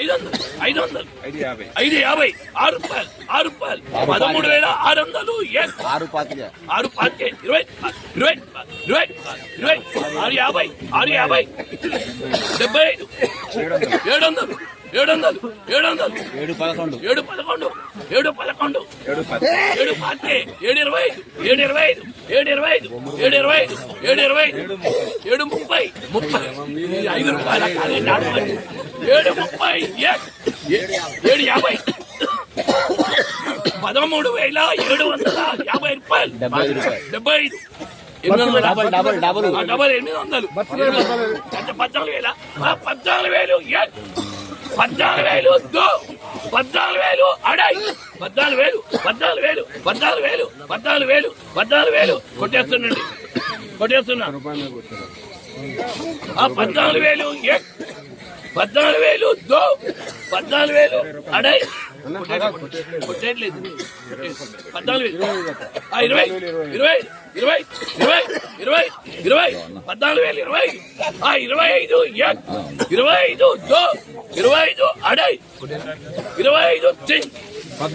ఐదు వందలు ఐదు వందలు ఐదు యాభై. ఆరు రూపాయలు ఆరు రూపాయలు. పదమూడు వేల ఆరు వందలు ఆరు ఆరు పాతికే ఇరవై ఇరవై ఇరవై ఇరవై ఆరు యాభై ఆరు యాభై డెబ్బై ఐదు. ఏడు వందలు. ఏడు వందలు ఏడు వందలు ఏడు పదకొండు ఏడు పదకొండు. ఏడు పదకొండు ఏడు పది ఏడు ఇరవై ఐదు ఏడు ఇరవై ఐదు ఏడు ఇరవై ఐదు ఏడు ఇరవై ఐదు ఏడు ఇరవై ఐదు ఏడు ముప్పై. ముప్పై ఐదు రూపాయల. ఏడు ముప్పై ఏడు. యాభై. పదమూడు వేల ఏడు వందల యాభై రూపాయలు. డెబ్బై ఐదు రూపాయలు. డెబ్బై ఐదు. ఎనిమిది వందల డబల్ ఎనిమిది వందలు. పద్నాలుగు వేల. పద్నాలుగు వేలు? పద్నాలుగు వేలు పద్నాలుగు వేలు అడై పద్నాలుగు వేలు పద్నాలుగు వేలు పద్నాలుగు వేలు పద్నాలుగు వేలు పద్నాలుగు వేలు. కొట్టేస్తున్నాండి కొట్టేస్తున్నా. ఆ పద్నాలుగు వేలు పద్నాలుగు వేలు దో పద్నాలుగు వేలు అడాయి కొట్టేయట్లేదు పద్నాలుగు వేలు. ఇరవై ఇరవై ఇరవై ఇరవై ఇరవై ఇరవై. పద్నాలుగు వేలు ఇరవై. ఇరవై ఐదు ఇరవై ఐదు దో ఇరవై ఐదు అడై. ఇరవై ఐదు చెయ్యి